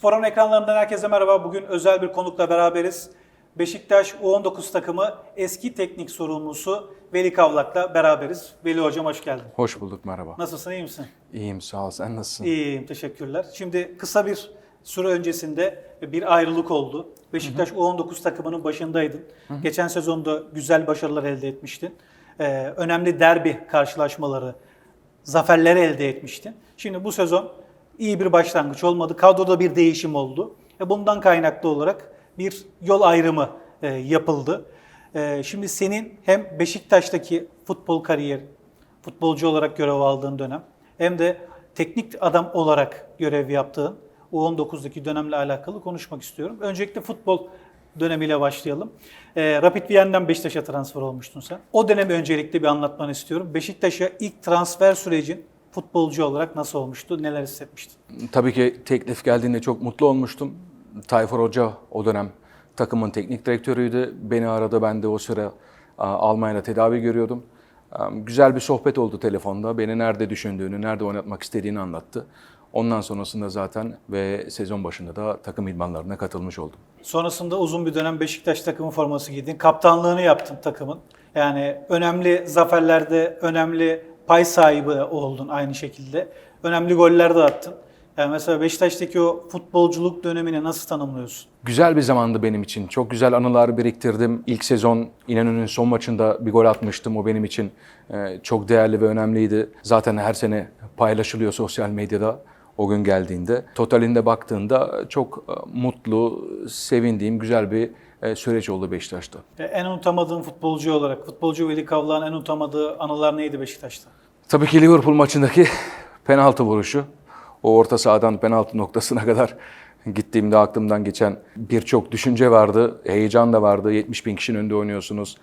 Spor'un ekranlarından herkese merhaba. Bugün özel bir konukla beraberiz. Beşiktaş U19 takımı eski teknik sorumlusu Veli Kavlak'la beraberiz. Veli Hocam hoş geldin. Hoş bulduk merhaba. Nasılsın, iyi misin? İyiyim sağ ol sen nasılsın? İyiyim, teşekkürler. Şimdi kısa bir süre öncesinde bir ayrılık oldu. Beşiktaş U19 takımının başındaydın. Geçen sezonda güzel başarılar elde etmiştin. Ee, önemli derbi karşılaşmaları, zaferleri elde etmiştin. Şimdi bu sezon iyi bir başlangıç olmadı. Kadroda bir değişim oldu. Ve bundan kaynaklı olarak bir yol ayrımı e, yapıldı. E, şimdi senin hem Beşiktaş'taki futbol kariyeri, futbolcu olarak görev aldığın dönem hem de teknik adam olarak görev yaptığın U19'daki dönemle alakalı konuşmak istiyorum. Öncelikle futbol dönemiyle başlayalım. E, Rapid Wien'den Beşiktaş'a transfer olmuştun sen. O dönemi öncelikle bir anlatmanı istiyorum. Beşiktaş'a ilk transfer sürecin futbolcu olarak nasıl olmuştu? Neler hissetmiştin? Tabii ki teklif geldiğinde çok mutlu olmuştum. Tayfur Hoca o dönem takımın teknik direktörüydü. Beni aradı ben de o sıra Almanya'da tedavi görüyordum. Güzel bir sohbet oldu telefonda. Beni nerede düşündüğünü, nerede oynatmak istediğini anlattı. Ondan sonrasında zaten ve sezon başında da takım idmanlarına katılmış oldum. Sonrasında uzun bir dönem Beşiktaş takımı forması giydin. Kaptanlığını yaptın takımın. Yani önemli zaferlerde önemli pay sahibi oldun aynı şekilde. Önemli goller de attın. Yani mesela Beşiktaş'taki o futbolculuk dönemini nasıl tanımlıyorsun? Güzel bir zamandı benim için. Çok güzel anılar biriktirdim. İlk sezon İnönü'nün son maçında bir gol atmıştım. O benim için e, çok değerli ve önemliydi. Zaten her sene paylaşılıyor sosyal medyada o gün geldiğinde. Totalinde baktığında çok e, mutlu, sevindiğim güzel bir e, süreç oldu Beşiktaş'ta. En unutamadığın futbolcu olarak, futbolcu Veli Kavlak'ın en unutamadığı anılar neydi Beşiktaş'ta? Tabii ki Liverpool maçındaki penaltı vuruşu. O orta sahadan penaltı noktasına kadar gittiğimde aklımdan geçen birçok düşünce vardı. Heyecan da vardı. 70 bin kişinin önünde oynuyorsunuz.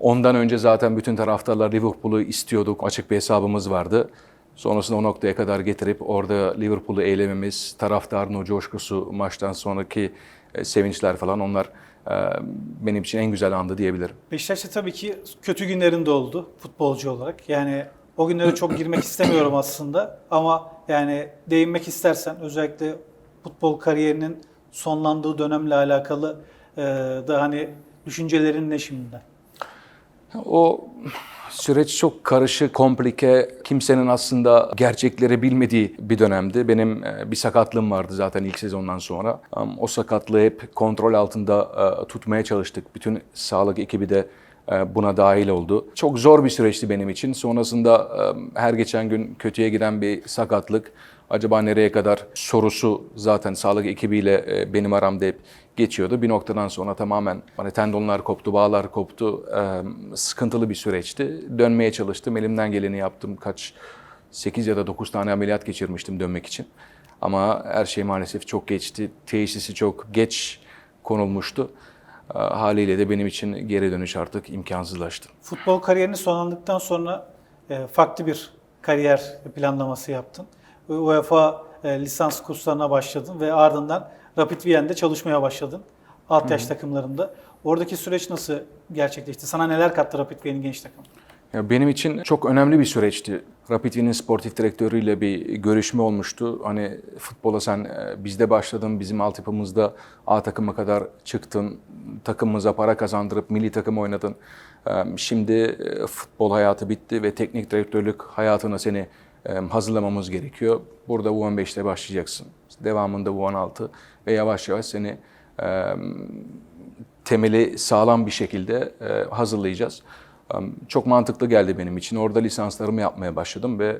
Ondan önce zaten bütün taraftarlar Liverpool'u istiyorduk. Açık bir hesabımız vardı. Sonrasında o noktaya kadar getirip orada Liverpool'u eylememiz, taraftarın o coşkusu, maçtan sonraki e, sevinçler falan onlar e, benim için en güzel andı diyebilirim. Beşiktaş'ta tabii ki kötü günlerinde oldu futbolcu olarak. Yani o günlere çok girmek istemiyorum aslında ama yani değinmek istersen özellikle futbol kariyerinin sonlandığı dönemle alakalı e, da hani düşüncelerin ne şimdiden? O süreç çok karışık, komplike, kimsenin aslında gerçekleri bilmediği bir dönemdi. Benim e, bir sakatlığım vardı zaten ilk sezondan sonra. O sakatlığı hep kontrol altında e, tutmaya çalıştık. Bütün sağlık ekibi de buna dahil oldu. Çok zor bir süreçti benim için. Sonrasında e, her geçen gün kötüye giden bir sakatlık. Acaba nereye kadar sorusu zaten sağlık ekibiyle e, benim aramda hep geçiyordu. Bir noktadan sonra tamamen hani tendonlar koptu, bağlar koptu. E, sıkıntılı bir süreçti. Dönmeye çalıştım. Elimden geleni yaptım. Kaç 8 ya da 9 tane ameliyat geçirmiştim dönmek için. Ama her şey maalesef çok geçti. Teşhisi çok geç konulmuştu. E, Haliyle de benim için geri dönüş artık imkansızlaştı. Futbol kariyerini sonlandıktan sonra e, farklı bir kariyer planlaması yaptın. UEFA e, lisans kurslarına başladın ve ardından Rapid Wien'de çalışmaya başladın. Alt yaş takımlarında. Oradaki süreç nasıl gerçekleşti? Sana neler kattı Rapid Wien'in genç takımı? Ya benim için çok önemli bir süreçti. Rapid Wien'in sportif direktörüyle bir görüşme olmuştu. Hani futbola sen e, bizde başladın, bizim altyapımızda A takıma kadar çıktın, takımımıza para kazandırıp milli takım oynadın. E, Şimdi e, futbol hayatı bitti ve teknik direktörlük hayatına seni hazırlamamız gerekiyor. Burada U15'te başlayacaksın. Devamında U16 ve yavaş yavaş seni temeli sağlam bir şekilde hazırlayacağız. Çok mantıklı geldi benim için. Orada lisanslarımı yapmaya başladım ve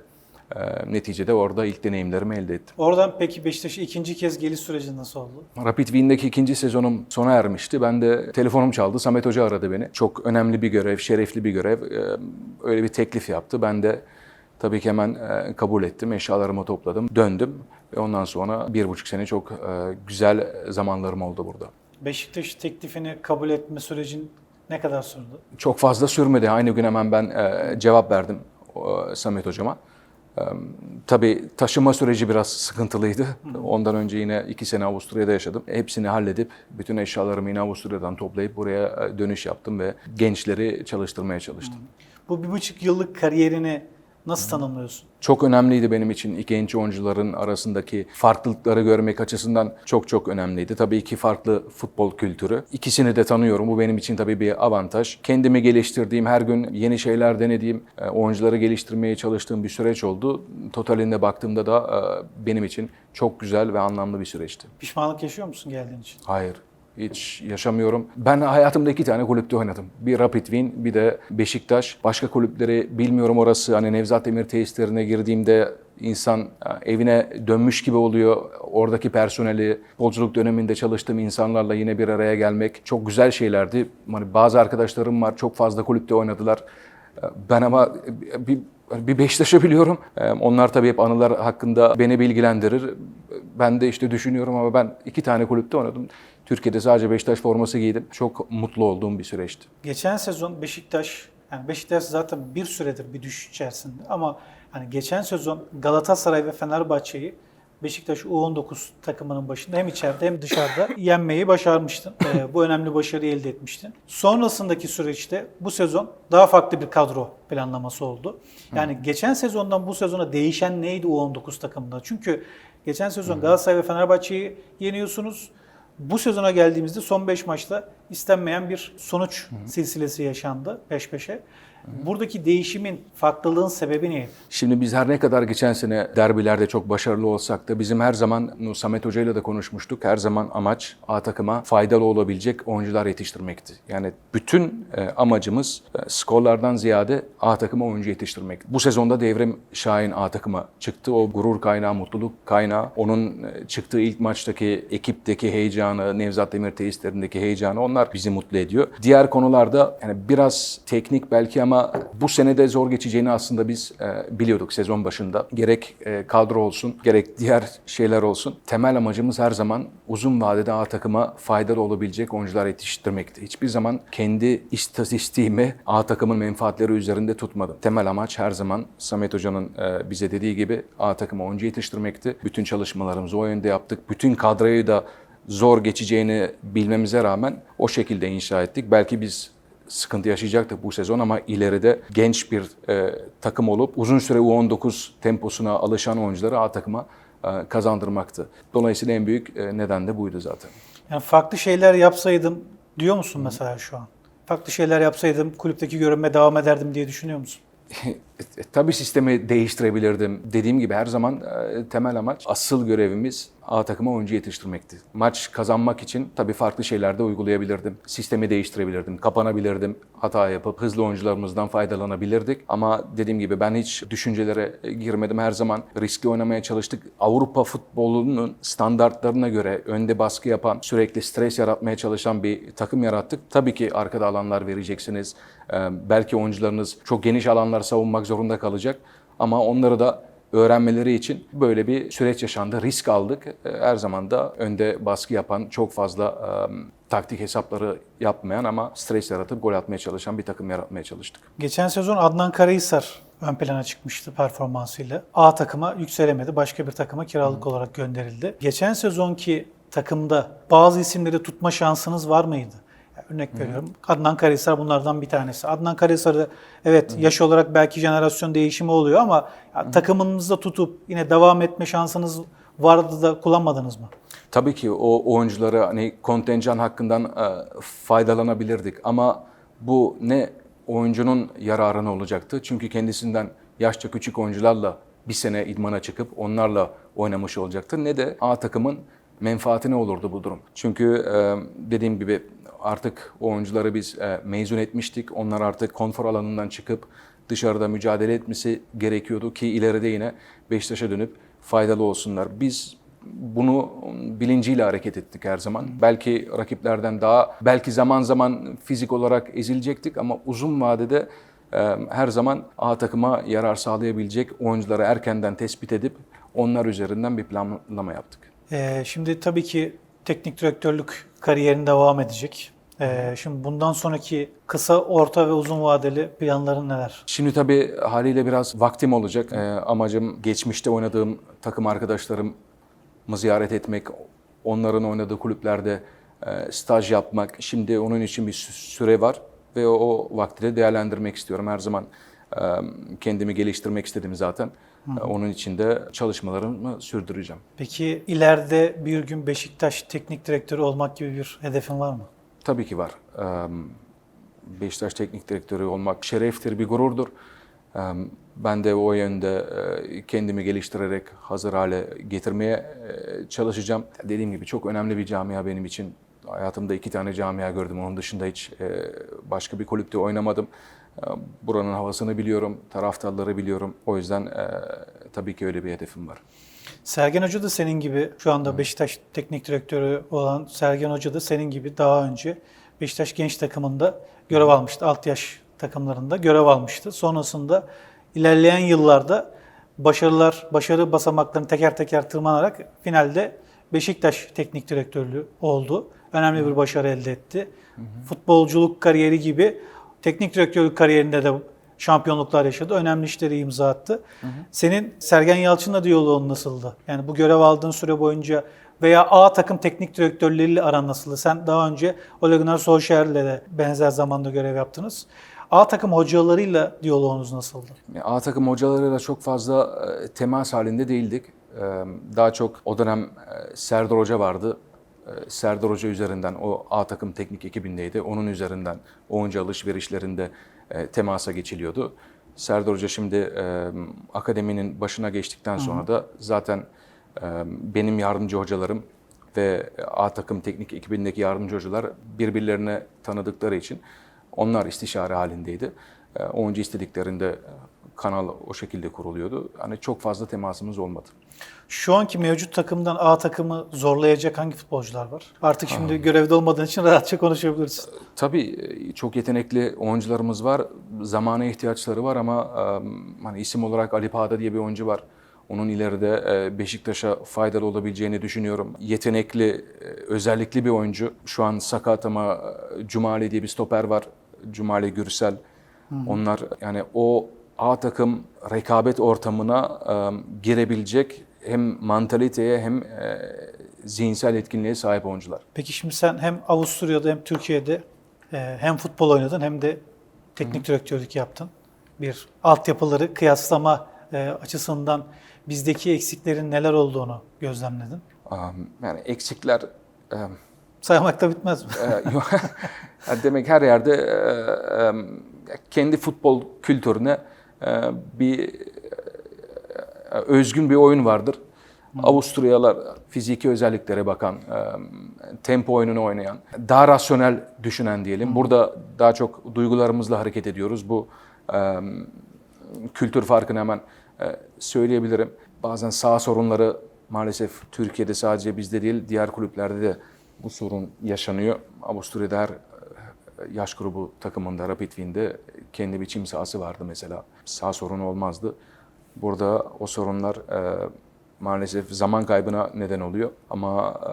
e, neticede orada ilk deneyimlerimi elde ettim. Oradan peki Beşiktaş'a ikinci kez geliş süreci nasıl oldu? Rapid Wien'deki ikinci sezonum sona ermişti. Ben de telefonum çaldı. Samet Hoca aradı beni. Çok önemli bir görev, şerefli bir görev. Ee, Öyle bir teklif yaptı. Ben de tabii ki hemen e, kabul ettim. Eşyalarımı topladım, döndüm. Ve ondan sonra bir buçuk sene çok e, güzel zamanlarım oldu burada. Beşiktaş teklifini kabul etme sürecin ne kadar sürdü? Çok fazla sürmedi. Aynı gün hemen ben e, cevap verdim e, Samet hocama. E, tabii taşıma süreci biraz sıkıntılıydı. Ondan önce yine iki sene Avusturya'da yaşadım. Hepsini halledip bütün eşyalarımı yine Avusturya'dan toplayıp buraya e, dönüş yaptım ve gençleri çalıştırmaya çalıştım. Bu bir buçuk yıllık kariyerini Nasıl tanımlıyorsun? Çok önemliydi benim için genç oyuncuların arasındaki farklılıkları görmek açısından çok çok önemliydi. Tabii iki farklı futbol kültürü. İkisini de tanıyorum. Bu benim için tabii bir avantaj. Kendimi geliştirdiğim, her gün yeni şeyler denediğim, e, oyuncuları geliştirmeye çalıştığım bir süreç oldu. Totalinde baktığımda da e, benim için çok güzel ve anlamlı bir süreçti. Pişmanlık yaşıyor musun geldiğin için? Hayır. Hiç yaşamıyorum. Ben hayatımda iki tane kulüpte oynadım. Bir Rapid Wien, bir de Beşiktaş. Başka kulüpleri bilmiyorum orası. Hani Nevzat Demir tesislerine girdiğimde insan e, evine dönmüş gibi oluyor. Oradaki personeli, futbolculuk döneminde çalıştığım insanlarla yine bir araya gelmek çok güzel şeylerdi. Hani bazı arkadaşlarım var, çok fazla kulüpte oynadılar. E, Ben ama bir bir Beşiktaş'ı biliyorum. E, Onlar tabii hep anılar hakkında beni bilgilendirir. Ben de işte düşünüyorum ama ben iki tane kulüpte oynadım. Türkiye'de sadece Beşiktaş forması giydim. Çok mutlu olduğum bir süreçti. Geçen sezon Beşiktaş, yani Beşiktaş zaten bir süredir bir düşüş içerisinde ama hani geçen sezon Galatasaray ve Fenerbahçe'yi Beşiktaş U19 takımının başında hem içeride hem dışarıda yenmeyi başarmıştın. Ee, bu önemli başarıyı elde etmiştin. Sonrasındaki süreçte bu sezon daha farklı bir kadro planlaması oldu. Yani geçen sezondan bu sezona değişen neydi U19 takımında? Çünkü geçen sezon Galatasaray ve Fenerbahçe'yi yeniyorsunuz. Bu sezona geldiğimizde son 5 maçta istenmeyen bir sonuç silsilesi yaşandı peş peşe. Buradaki değişimin, farklılığın sebebi neydi? Şimdi biz her ne kadar geçen sene derbilerde çok başarılı olsak da bizim her zaman Samet Hoca ile de konuşmuştuk. Her zaman amaç A takıma faydalı olabilecek oyuncular yetiştirmekti. Yani bütün e, amacımız e, skorlardan ziyade A takıma oyuncu yetiştirmek. Bu sezonda Devrim Şahin A takıma çıktı. O gurur kaynağı, mutluluk kaynağı. Onun e, çıktığı ilk maçtaki ekipteki heyecanı, Nevzat Demir tesislerindeki heyecanı onlar bizi mutlu ediyor. Diğer konularda yani biraz teknik belki ama bu sene de zor geçeceğini aslında biz e, biliyorduk sezon başında. Gerek e, kadro olsun, gerek diğer şeyler olsun. Temel amacımız her zaman uzun vadede A takıma faydalı olabilecek oyuncular yetiştirmekti. Hiçbir zaman kendi istatistiğimi A takımın menfaatleri üzerinde tutmadım. Temel amaç her zaman Samet Hoca'nın e, bize dediği gibi A takıma oyuncu yetiştirmekti. Bütün çalışmalarımızı o yönde yaptık. Bütün kadroyu da zor geçeceğini bilmemize rağmen o şekilde inşa ettik. Belki biz sıkıntı yaşayacaktık bu sezon ama ileride genç bir e, takım olup uzun süre U19 temposuna alışan oyuncuları A takıma e, kazandırmaktı. Dolayısıyla en büyük e, neden de buydu zaten. Yani farklı şeyler yapsaydım diyor musun mesela şu an? Farklı şeyler yapsaydım kulüpteki görünme devam ederdim diye düşünüyor musun? E, Tabii sistemi değiştirebilirdim. Dediğim gibi her zaman e, temel amaç, asıl görevimiz A takıma oyuncu yetiştirmekti. Maç kazanmak için tabii farklı şeyler de uygulayabilirdim. Sistemi değiştirebilirdim, kapanabilirdim, hata yapıp hızlı oyuncularımızdan faydalanabilirdik. Ama dediğim gibi ben hiç düşüncelere girmedim. Her zaman riskli oynamaya çalıştık. Avrupa futbolunun standartlarına göre önde baskı yapan, sürekli stres yaratmaya çalışan bir takım yarattık. Tabii ki arkada alanlar vereceksiniz. Ee, Belki oyuncularınız çok geniş alanlar savunmak zorunda kalacak. Ama onları da öğrenmeleri için böyle bir süreç yaşandı. Risk aldık. Ee, Her zaman da önde baskı yapan, çok fazla e, taktik hesapları yapmayan ama stres yaratıp gol atmaya çalışan bir takım yaratmaya çalıştık. Geçen sezon Adnan Karahisar ön plana çıkmıştı performansıyla. A takıma yükselemedi. Başka bir takıma kiralık olarak gönderildi. Geçen sezonki takımda bazı isimleri tutma şansınız var mıydı? Örnek veriyorum. Adnan Karahisar bunlardan bir tanesi. Adnan Karahisar'ı evet yaş olarak belki jenerasyon değişimi oluyor ama ya, takımınızda tutup yine devam etme şansınız vardı da kullanmadınız mı? Tabii ki o oyuncuları hani kontenjan hakkından e, faydalanabilirdik ama bu ne oyuncunun yararına olacaktı. Çünkü kendisinden yaşça küçük oyuncularla bir sene idmana çıkıp onlarla oynamış olacaktı. Ne de A takımın menfaatine olurdu bu durum. Çünkü e, dediğim gibi artık oyuncuları biz e, mezun etmiştik. Onlar artık konfor alanından çıkıp dışarıda mücadele etmesi gerekiyordu ki ileride yine Beşiktaş'a dönüp faydalı olsunlar. Biz bunu bilinciyle hareket ettik her zaman. Belki rakiplerden daha, belki zaman zaman fizik olarak ezilecektik ama uzun vadede e, her zaman A takıma yarar sağlayabilecek oyuncuları erkenden tespit edip onlar üzerinden bir planlama yaptık. Ee, şimdi tabii ki teknik direktörlük kariyerin devam edecek. Ee, şimdi bundan sonraki kısa, orta ve uzun vadeli planların neler? Şimdi tabii haliyle biraz vaktim olacak. Ee, amacım geçmişte oynadığım takım arkadaşlarımı ziyaret etmek, onların oynadığı kulüplerde e, staj yapmak. Şimdi onun için bir sü- süre var ve o, o vakti de değerlendirmek istiyorum. Her zaman e, kendimi geliştirmek istedim zaten. Onun için de çalışmalarımı sürdüreceğim. Peki ileride bir gün Beşiktaş teknik direktörü olmak gibi bir hedefin var mı? Tabii ki var. Beşiktaş Teknik Direktörü olmak şereftir, bir gururdur. Ben de o yönde kendimi geliştirerek hazır hale getirmeye çalışacağım. Dediğim gibi çok önemli bir camia benim için. Hayatımda iki tane camia gördüm. Onun dışında hiç başka bir kulüpte oynamadım. Ee, Buranın havasını biliyorum, taraftarları biliyorum. O yüzden e, tabii ki öyle bir hedefim var. Sergen Hoca da senin gibi şu anda Beşiktaş teknik direktörü olan Sergen Hoca da senin gibi daha önce Beşiktaş genç takımında görev almıştı. Alt yaş takımlarında görev almıştı. Sonrasında ilerleyen yıllarda başarılar, başarı basamaklarını teker teker tırmanarak finalde Beşiktaş teknik direktörlüğü oldu. Önemli bir başarı elde etti. Futbolculuk kariyeri gibi teknik direktörlük kariyerinde de şampiyonluklar yaşadı. Önemli işleri imza attı. Senin Sergen Yalçın'la diyaloğun nasıldı? Yani bu görev aldığın süre boyunca veya A takım teknik direktörleriyle aran nasıldı? Sen daha önce Ole Gunnar Solskjaer'le de benzer zamanda görev yaptınız. A takım hocalarıyla diyaloğunuz nasıldı? A takım hocalarıyla çok fazla e, temas halinde değildik. Daha çok o dönem e, Serdar Hoca vardı. E, Serdar Hoca üzerinden o A takım teknik ekibindeydi. Onun üzerinden oyuncu alışverişlerinde e, temasa geçiliyordu. Serdar Hoca şimdi e, akademinin başına geçtikten sonra da zaten e, benim yardımcı hocalarım ve A takım teknik ekibindeki yardımcı hocalar birbirlerine tanıdıkları için onlar istişare halindeydi. E, Oyuncu istediklerinde kanal o şekilde kuruluyordu. Hani çok fazla temasımız olmadı. Şu anki mevcut takımdan A takımı zorlayacak hangi futbolcular var? Artık şimdi görevde olmadığın için rahatça konuşabiliriz. Tabii e, çok yetenekli oyuncularımız var. Zamana ihtiyaçları var ama e, hani isim olarak Ali Pağda diye bir oyuncu var. Onun ileride e, Beşiktaş'a faydalı olabileceğini düşünüyorum. Yetenekli, özellikli bir oyuncu. Şu an sakat ama Cumali diye bir stoper var. Cumali Gürsel. Onlar yani o A takım rekabet ortamına girebilecek hem mantaliteye hem e, zihinsel etkinliğe sahip oyuncular. Peki şimdi sen hem Avusturya'da hem Türkiye'de e, hem futbol oynadın hem de teknik direktörlük yaptın. Bir altyapıları kıyaslama e, açısından bizdeki eksiklerin neler olduğunu gözlemledin. Um, Yani eksikler um, Saymakta bitmez mi? e, demek her yerde e, kendi futbol kültürüne e, bir e, özgün bir oyun vardır. Avusturyalılar fiziki özelliklere bakan, e, tempo oyununu oynayan, daha rasyonel düşünen diyelim. Burada daha çok duygularımızla hareket ediyoruz. Bu e, kültür farkını hemen e, söyleyebilirim. Bazen sağ sorunları maalesef Türkiye'de sadece bizde değil, diğer kulüplerde de bu sorun yaşanıyor. Avusturya'da her yaş grubu takımında Rapid Wien'de kendi bir çim sahası vardı mesela. Sağ sorunu olmazdı. Burada o sorunlar e, maalesef zaman kaybına neden oluyor. Ama e,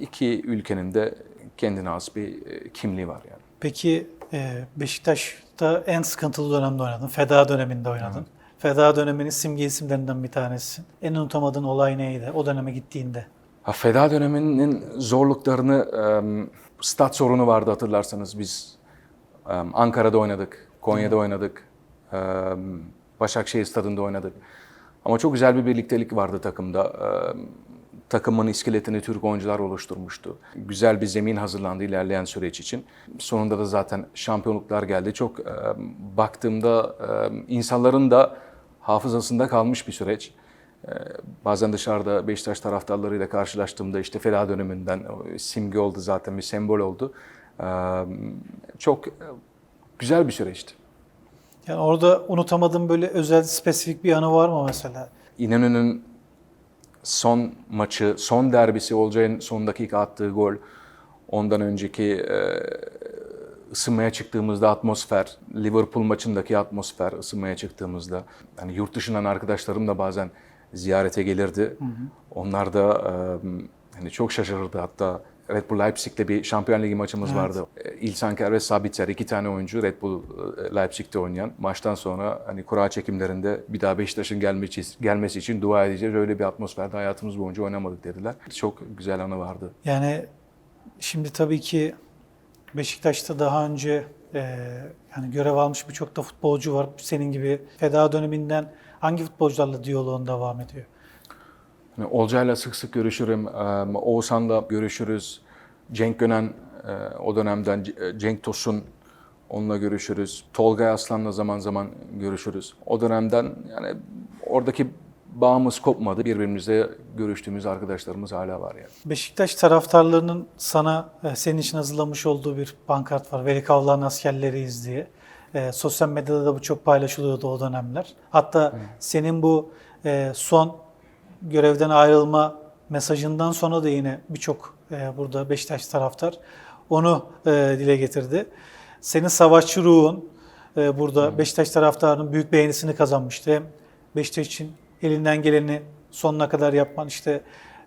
iki ülkenin de kendine has bir e, kimliği var yani. Peki e, Beşiktaş'ta en sıkıntılı dönemde oynadın. Feda döneminde oynadın. Feda döneminin simge isimlerinden bir tanesisin. En unutamadığın olay neydi o döneme gittiğinde? Ha, Feda döneminin zorluklarını, e, stat sorunu vardı hatırlarsanız biz. e, Ankara'da oynadık, Konya'da oynadık, e, Başakşehir stadında oynadık. Ama çok güzel bir birliktelik vardı takımda. E, takımın iskeletini Türk oyuncular oluşturmuştu. Güzel bir zemin hazırlandı ilerleyen süreç için. Sonunda da zaten şampiyonluklar geldi. Çok e, baktığımda e, insanların da hafızasında kalmış bir süreç. Ee, Bazen dışarıda Beşiktaş taraftarlarıyla karşılaştığımda işte Feda döneminden simge oldu zaten bir sembol oldu. Ee, Çok e, güzel bir süreçti. Yani orada unutamadığın böyle özel spesifik bir anı var mı mesela? İnönü'nün son maçı, son derbisi olacağın son dakika attığı gol, ondan önceki e, ısınmaya çıktığımızda atmosfer, Liverpool maçındaki atmosfer ısınmaya çıktığımızda. Yani yurt dışından arkadaşlarım da bazen ziyarete gelirdi. Onlar da e, hani çok şaşırırdı hatta. Red Bull Leipzig'te bir Şampiyon Ligi maçımız vardı. E, İlsanker ve Sabitzer iki tane oyuncu Red Bull e, Leipzig'te oynayan. Maçtan sonra hani kura çekimlerinde bir daha Beşiktaş'ın gelmesi, gelmesi için dua edeceğiz. Öyle bir atmosferde hayatımız boyunca oynamadık dediler. Çok güzel anı vardı. Yani şimdi tabii ki Beşiktaş'ta daha önce e, yani görev almış birçok da futbolcu var. Senin gibi feda döneminden hangi futbolcularla diyaloğun devam ediyor? Yani Olcay'la sık sık görüşürüm. Oğuzhan'la görüşürüz. Cenk Gönen o dönemden Cenk Tosun onunla görüşürüz. Tolga Aslan'la zaman zaman görüşürüz. O dönemden yani oradaki bağımız kopmadı. Birbirimizle görüştüğümüz arkadaşlarımız hala var yani. Beşiktaş taraftarlarının sana e, senin için hazırlamış olduğu bir pankart var. Veli Kavlar'ın askerleriyiz diye. E, sosyal medyada da bu çok paylaşılıyordu o dönemler. Hatta senin bu e, son görevden ayrılma mesajından sonra da yine birçok e, burada Beşiktaş taraftar onu e, dile getirdi. Senin savaşçı ruhun e, burada Beşiktaş taraftarının büyük beğenisini kazanmıştı. Hem Beşiktaş için elinden geleni sonuna kadar yapman, işte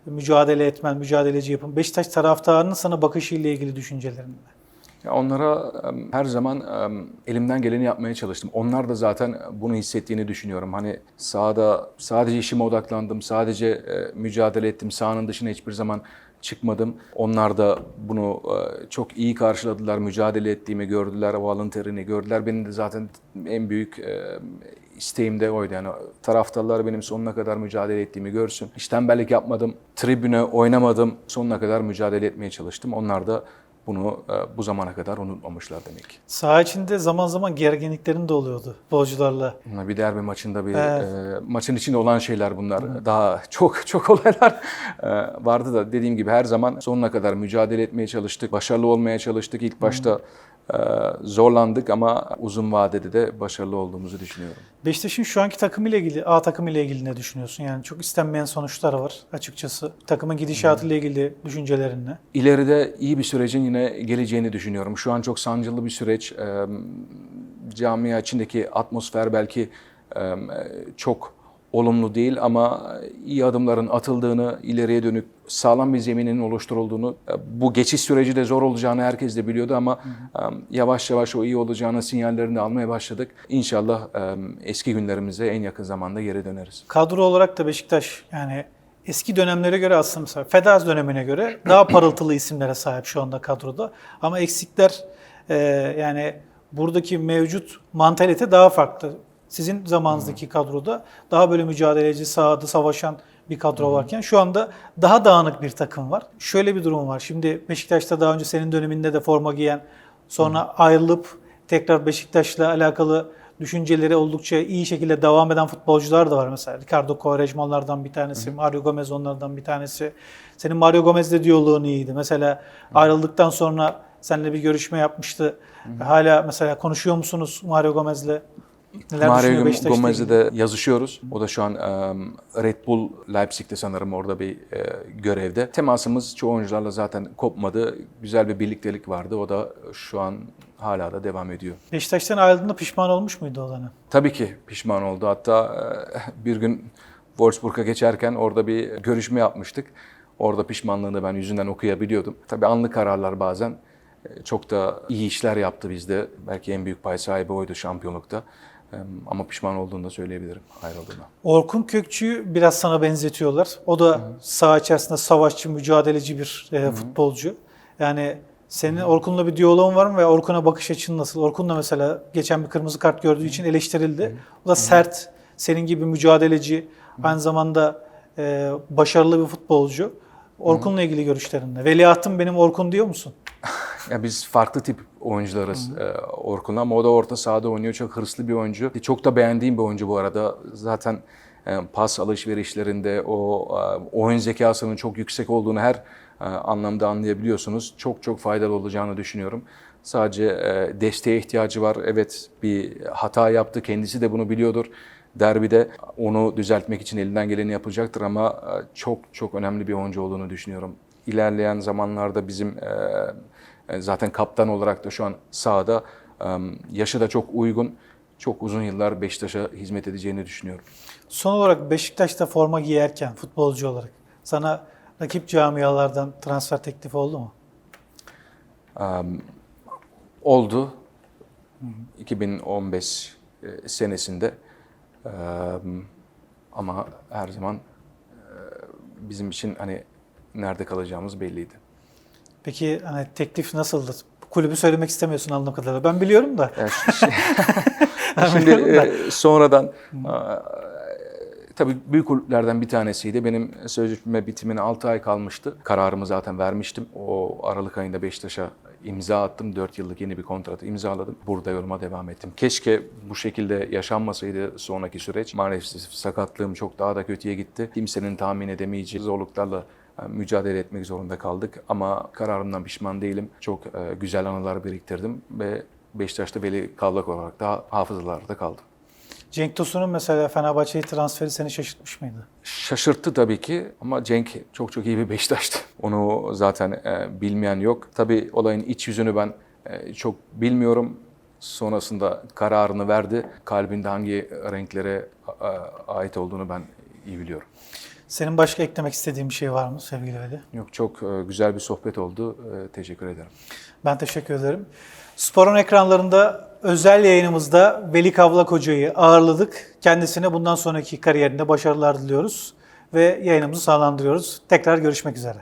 mücadele etmen, mücadeleci yapın. Beşiktaş taraftarının sana bakışıyla ilgili düşüncelerin ne? Ya onlara her zaman elimden geleni yapmaya çalıştım. Onlar da zaten bunu hissettiğini düşünüyorum. Hani sahada sadece işime odaklandım, sadece e, mücadele ettim. Sahanın dışına hiçbir zaman çıkmadım. Onlar da bunu e, çok iyi karşıladılar. Mücadele ettiğimi gördüler, o gördüler. Benim de zaten en büyük e, isteğim de oydu. Yani taraftarlar benim sonuna kadar mücadele ettiğimi görsün. Hiç tembellik yapmadım, tribüne oynamadım. Sonuna kadar mücadele etmeye çalıştım. Onlar da bunu e, bu zamana kadar unutmamışlar demek. Saha içinde zaman zaman gerginliklerin de oluyordu futbolcularla. Bir derbi maçında bir Evet. e, maçın içinde olan şeyler bunlar. Daha çok çok olaylar e, vardı da dediğim gibi her zaman sonuna kadar mücadele etmeye çalıştık. Başarılı olmaya çalıştık. İlk başta e, zorlandık ama uzun vadede de başarılı olduğumuzu düşünüyorum. Beşiktaş'ın şu anki takımıyla ilgili, A takımıyla ilgili ne düşünüyorsun? Yani çok istenmeyen sonuçlar var açıkçası. Takımın gidişatıyla ilgili düşüncelerin ne? İleride iyi bir sürecin yine geleceğini düşünüyorum. Şu an çok sancılı bir süreç. Ee, Camia içindeki atmosfer belki e, çok olumlu değil ama iyi adımların atıldığını, ileriye dönük sağlam bir zeminin oluşturulduğunu, e, bu geçiş süreci de zor olacağını herkes de biliyordu ama e, yavaş yavaş o iyi olacağını sinyallerini almaya başladık. İnşallah e, eski günlerimize en yakın zamanda geri döneriz. Kadro olarak da Beşiktaş yani eski dönemlere göre aslında mesela Fedaz dönemine göre daha parıltılı isimlere sahip şu anda kadroda. Ama eksikler e, yani buradaki mevcut mantalite daha farklı. Sizin zamanınızdaki kadroda daha böyle mücadeleci, sahada savaşan bir kadro varken şu anda daha dağınık bir takım var. Şöyle bir durum var. Şimdi Beşiktaş'ta daha önce senin döneminde de forma giyen, sonra ayrılıp tekrar Beşiktaş'la alakalı düşünceleri oldukça iyi şekilde devam eden futbolcular da var mesela. Ricardo Quaresma onlardan bir tanesi, Mario Gomez onlardan bir tanesi. Senin Mario Gomez'le diyaloğun iyiydi. Mesela ayrıldıktan sonra seninle bir görüşme yapmıştı. Hala mesela konuşuyor musunuz Mario Gomez'le? Neler Mario Gomez'le de yazışıyoruz. O da şu an em, Red Bull Leipzig'te sanırım orada bir e, görevde. Temasımız çoğu oyuncularla zaten kopmadı. Güzel bir birliktelik vardı. O da şu an hala da devam ediyor. Beşiktaş'tan ayrıldığında pişman olmuş muydu o dönem? Tabii ki pişman oldu. Hatta e, bir gün Wolfsburg'a geçerken orada bir görüşme yapmıştık. Orada pişmanlığını ben yüzünden okuyabiliyordum. Tabii anlık kararlar bazen çok da iyi işler yaptı bizde. Belki en büyük pay sahibi oydu şampiyonlukta. Ama pişman olduğunu da söyleyebilirim ayrıldığına. Orkun Kökçü'yü biraz sana benzetiyorlar. O da saha içerisinde savaşçı, mücadeleci bir e, futbolcu. Yani senin Orkun'la bir diyaloğun var mı ve Orkun'a bakış açın nasıl? Orkun da mesela geçen bir kırmızı kart gördüğü için eleştirildi. O da sert, senin gibi mücadeleci, aynı zamanda e, başarılı bir futbolcu. Orkun'la ilgili görüşlerin ne? Veliahtım benim Orkun diyor musun? Ya biz farklı tip oyuncularız e, Orkun'la ama o da orta sahada oynuyor. Çok hırslı bir oyuncu. Çok da beğendiğim bir oyuncu bu arada. Zaten e, pas alışverişlerinde o e, oyun zekasının çok yüksek olduğunu her e, anlamda anlayabiliyorsunuz. Çok çok faydalı olacağını düşünüyorum. Sadece e, desteğe ihtiyacı var. Evet bir hata yaptı. Kendisi de bunu biliyordur. Derbide onu düzeltmek için elinden geleni yapacaktır ama e, çok çok önemli bir oyuncu olduğunu düşünüyorum. İlerleyen zamanlarda bizim e, e, Zaten kaptan olarak da şu an sahada e, yaşı da çok uygun. Çok uzun yıllar Beşiktaş'a hizmet edeceğini düşünüyorum. Son olarak Beşiktaş'ta forma giyerken futbolcu olarak sana rakip camialardan transfer teklifi oldu mu? Oldu 2015 e, senesinde E, ama her zaman e, bizim için hani nerede kalacağımız belliydi. Peki hani teklif nasıldı? kulübü söylemek istemiyorsun anladığım kadarıyla. Ben biliyorum da. Ben Şimdi e, sonradan tabii büyük kulüplerden bir tanesiydi. Benim sözleşme bitimine 6 ay kalmıştı. Kararımı zaten vermiştim. O Aralık ayında Beşiktaş'a imza attım. 4 yıllık yeni bir kontratı imzaladım. Burada yoluma devam ettim. Keşke bu şekilde yaşanmasaydı sonraki süreç. Maalesef sakatlığım çok daha da kötüye gitti. Kimsenin tahmin edemeyeceği zorluklarla mücadele etmek zorunda kaldık. Ama kararımdan pişman değilim. Çok e, güzel anılar biriktirdim ve Beşiktaş'ta Veli Kavlak olarak da hafızalarda kaldı. Cenk Tosun'un mesela Fenerbahçe'ye transferi seni şaşırtmış mıydı? Şaşırttı tabii ki ama Cenk çok çok iyi bir Beşiktaş'tı. Onu zaten e, bilmeyen yok. Tabii olayın iç yüzünü ben e, çok bilmiyorum. Sonrasında kararını verdi. Kalbinde hangi renklere a- a- ait olduğunu ben iyi biliyorum. Senin başka eklemek istediğin bir şey var mı sevgili Veli? Yok çok e, güzel bir sohbet oldu. E, Teşekkür ederim. Ben teşekkür ederim. Spor'un ekranlarında özel yayınımızda Veli Kavlak Hoca'yı ağırladık. Kendisine bundan sonraki kariyerinde başarılar diliyoruz ve yayınımızı sağlandırıyoruz. Tekrar görüşmek üzere.